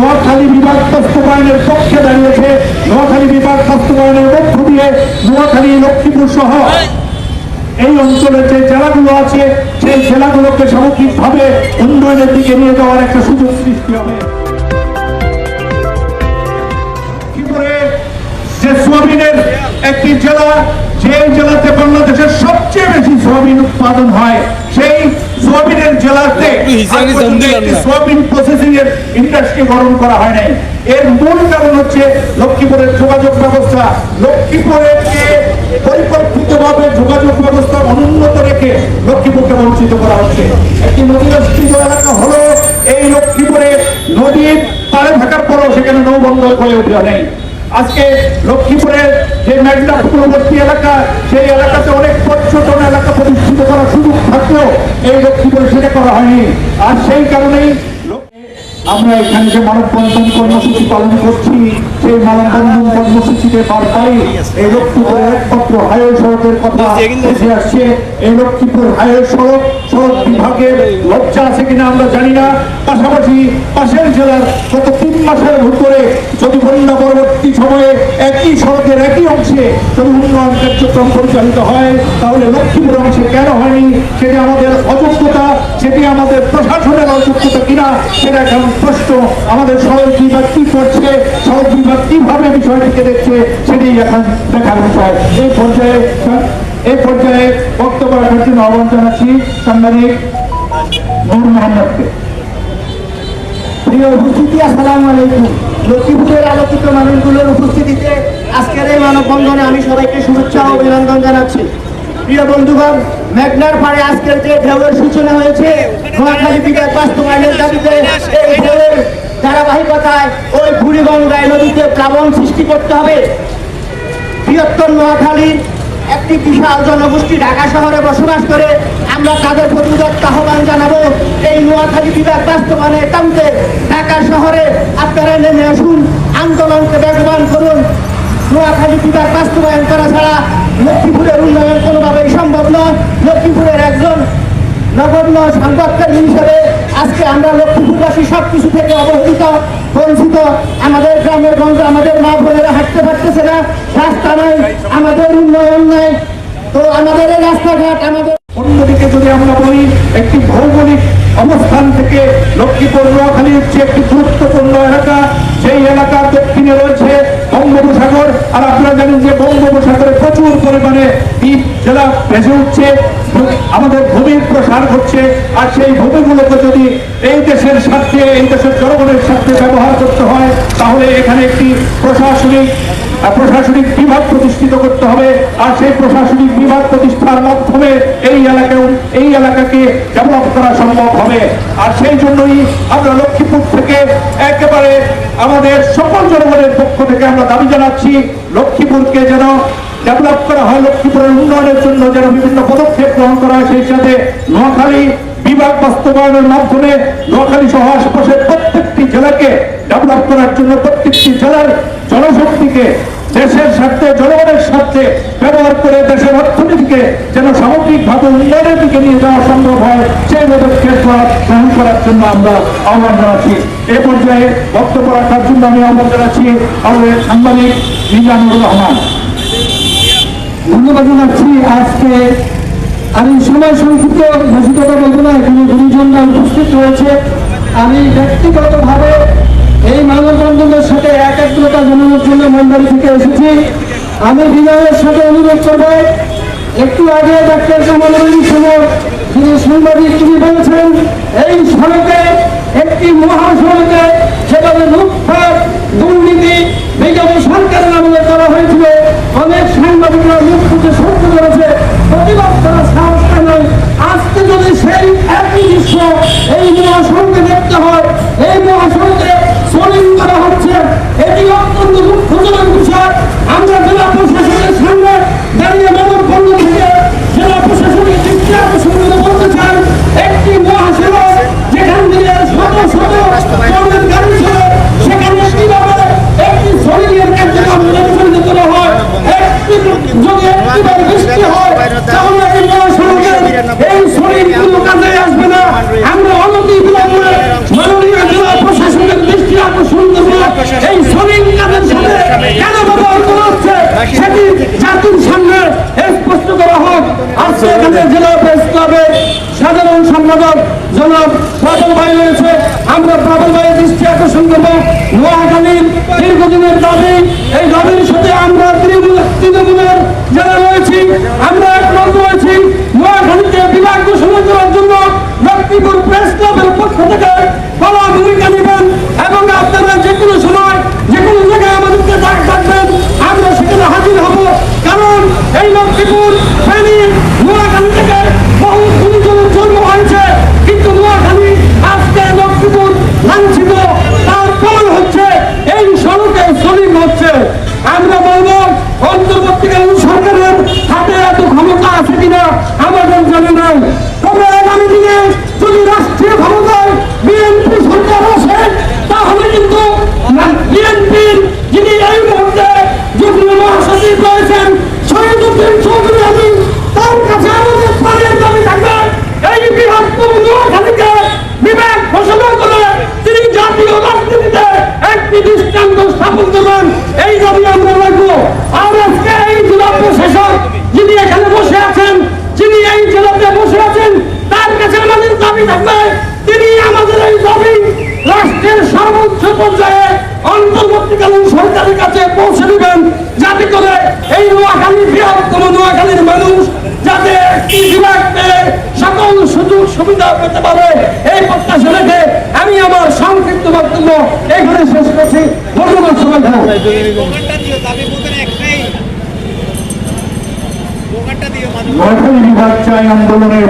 নোয়াখালী বিভাগ বাস্তবায়নের পক্ষে দাঁড়িয়েছে। নোয়াখালী বিভাগ বাস্তবায়নের মধ্য দিয়ে নোয়াখালী, লক্ষ্মীপুর সহ এই অঞ্চলে যে জেলাগুলো আছে, সেই জেলাগুলোকে সামগ্রিকভাবে উন্নয়নের দিকে নিয়ে যাওয়ার একটা সুযোগ সৃষ্টি হবে। একটি জেলা, যে জেলাতে বাংলাদেশের সবচেয়ে বেশি সোয়াবিন উৎপাদন হয়, সেই সোয়াবিনের জেলাতে। সোয়াবিন প্রসেসিং এর ইন্ডাস্ট্রি গঠন করা হয় নাই। এর মূল কারণ হচ্ছে লক্ষ্মীপুরের যোগাযোগ ব্যবস্থা। লক্ষ্মীপুরকে পরিকল্পিতভাবে যোগাযোগ ব্যবস্থা অনুন্নত রেখে লক্ষ্মীপুরকে বঞ্চিত করা হচ্ছে। একটি নদীবেষ্টিত এলাকা হলো এই লক্ষ্মীপুরে নদীর পাড়ে থাকার পরও সেখানে নৌবন্দর হয়ে ওঠে নেই। আজকে লক্ষ্মীপুরের যে মেঘনা পূর্ববর্তী এলাকা, সেই এলাকাতে অনেক পর্যটন এলাকা প্রতিষ্ঠিত করার সুযোগ থাকলেও এই লক্ষ্মীপুরে সেটা করা হয়নি। আর সেই কারণেই আমরা এখানে যে মানববন্ধন কর্মসূচি পালন করছি, সেই মানববন্ধন কর্মসূচিতে বারবারই এই লক্ষ্মীপুরের একমাত্র হাইওয়ে সড়কের কথা এসে আসছে। এই লক্ষ্মীপুর হাইওয়ে সড়ক সড়ক বিভাগের লজ্জা আছে কিনা আমরা জানি না। পাশাপাশি পাশের জেলার গত তিন মাসের ভিতরে যদি বন্যা একই সড়কের একই অংশে যদি উন্নয়ন কার্যক্রম পরিচালিত হয়, তাহলে লক্ষ্মীপুর অংশে কেন হয়নি? সেটি আমাদের অযোগ্যতা, সেটি আমাদের প্রশাসনের অযোগ্যতা কিনা, সেটা এখন প্রশ্ন। আমাদের সড়ক বিভাগ কি করছে, সড়ক বিভাগ কীভাবে বিষয়টিকে দেখছে, সেটি এখন দেখার বিষয়। এই পর্যায়ে এই পর্যায়ে বক্তব্য রাখার জন্য আহ্বান জানাচ্ছি সাংবাদিক নূর মোহাম্মদকে। প্রিয় উপস্থিতি, আসসালামু আলাইকুম। লক্ষ্মীপুরের আলোচিত মানুষগুলোর উপস্থিতিতে আজকের এই মানববন্ধনে আমি সবাইকে শুভেচ্ছা ও অভিনন্দন জানাচ্ছি। প্রিয় বন্ধুগণ, মেঘনার পাড়ে আজকের যে ঢেউয়ের সূচনা হয়েছে ধারাবাহিকতায় ওই বুড়িগঙ্গায় নদীতে প্লাবন সৃষ্টি করতে হবে। বৃহত্তর নোয়াখালীর একটি বিশাল জনগোষ্ঠী ঢাকা শহরে বসবাস করে, আমরা তাদের প্রতি আহ্বান জানাব। এই নোয়াখালী বিভাগ বাস্তবায়নের টানতে ঢাকা শহরে আপনারা নেমে আসুন, আন্দোলনকে বেগবান করুন। নোয়াখালী বিভাগ বাস্তবায়ন করা ছাড়া লক্ষ্মীপুরের উন্নয়ন কোনোভাবেই সম্ভব নয়। লক্ষ্মীপুরের একজন নগণ্য সংবাদকর্মী হিসেবে আজকে আমরা লক্ষ্মীপুরবাসী সব কিছু থেকে অবহেলিত, বঞ্চিত। আমাদের গ্রামের গঞ্জে আমাদের মা বোনেরা হাঁটতে পারতেছে না। রাস্তা নাই, আমাদের উন্নয়ন নাই। তো আমাদের রাস্তাঘাট, আমাদের অন্যদিকে যদি আমরা বলি, একটি ভৌগোলিক অবস্থান থেকে লক্ষ্মীপুর, নোয়াখালী হচ্ছে একটি গুরুত্বপূর্ণ এলাকা। সেই এলাকার দক্ষিণে রয়েছে বঙ্গোপসাগর, আর আপনারা জানেন যে বঙ্গোপসাগরে প্রচুর পরিমাণে দ্বীপ জেলা ভেসে উঠছে। আমাদের ভূমির প্রসার হচ্ছে আর সেই ভূমিগুলোকে যদি এই দেশের স্বার্থে, এই দেশের জনগণের স্বার্থে ব্যবহার করতে হয়, তাহলে এখানে একটি প্রশাসনিক প্রশাসনিক বিভাগ প্রতিষ্ঠিত করতে হবে। আর সেই প্রশাসনিক বিভাগ প্রতিষ্ঠার মাধ্যমে এই এলাকায়, এই এলাকাকে ডেভেলপ করা সম্ভব হবে। আর সেই জন্যই আমরা লক্ষ্মীপুর থেকে একেবারে আমাদের সকল জনগণের পক্ষ থেকে আমরা দাবি জানাচ্ছি, লক্ষ্মীপুরকে যেন ডেভেলপ করা হয়, লক্ষ্মীপুরের উন্নয়নের জন্য যেন বিভিন্ন পদক্ষেপ গ্রহণ করা হয়, সেই সাথে নোয়াখালী বিভাগ বাস্তবায়নের মাধ্যমে নোয়াখালী সহ আশেপাশের প্রত্যেকটি জেলাকে ডেভেলপ করার জন্য প্রত্যেকটি জেলার জনশক্তিকে, দেশের স্বার্থে, জনগণের স্বার্থে ব্যবহার করে দেশের অর্থনীতিকে যেন সামগ্রিকভাবে উন্নয়নের দিকে নিয়ে যাওয়া সম্ভব হয়, সেই পদক্ষেপ গ্রহণ করার জন্য আমরা আহ্বান জানাচ্ছি। এ পর্যায়ে বক্তব্য রাখার জন্য আমি আহ্বান জানাচ্ছি আমাদের সাংবাদিক মিজানুর রহমান। ধন্যবাদ জানাচ্ছি। আজকে সময় সংক্ষিপ্ত বলব না, এখানে গুরুজনরা উপস্থিত রয়েছে। আমি ব্যক্তিগতভাবে এই মানববন্ধনের সাথে একাগ্রতা জানানোর জন্য মন্ডলী থেকে এসেছি। আমি বিনয়ের সাথে অনুরোধ করব, একটু আগে ডাক্তার কামাল সমর যিনি সাংবাদিক তিনি বলেছেন, এই সড়কে একটি মহাসড়কে যেভাবে লুটপাট, দুর্নীতি বিগত সরকারের আমলে করা হয়েছিল। অনেক সাংবাদিকরা জনাব প্রবল ভাই রয়েছে। আমরা প্রবল ভাইয়ের দৃষ্টি আকর্ষণ করব। নোয়াখালীর দীর্ঘদিনের দাবি, এই দাবির সাথে আমরা তৃণমূল তৃণমূলের যারা রয়েছি, আমরা দৃষ্টান্ত এই দাবি আমরা রাখব। আর আজকে এই জেলা প্রশাসক যিনি এখানে বসে আছেন, যিনি এই জেলাতে বসে আছেন, তার কাছে আমাদের দাবি থাকবে, তিনি আমাদের এই দাবি রাষ্ট্রের সর্বোচ্চ পর্যায়ে অন্তর্বর্তীকালীন সরকারের কাছে পৌঁছে দিবেন, যাতে করে এই নোয়াখালী বৃহত্তম নোয়াখালীর মানুষ যাতে একটি বিভাগ পেয়ে সকল সুযোগ সুবিধা পেতে পারে। এই প্রত্যাশা রেখে আমি আমার সংক্ষিপ্ত বক্তব্য এখানে শেষ করছি ধন্যবাদ সবাইকে দোকানটা দিও দাবি বোধের একটাই। দোকানটা দিও মানুষ বিভাগ চাই আন্দোলনের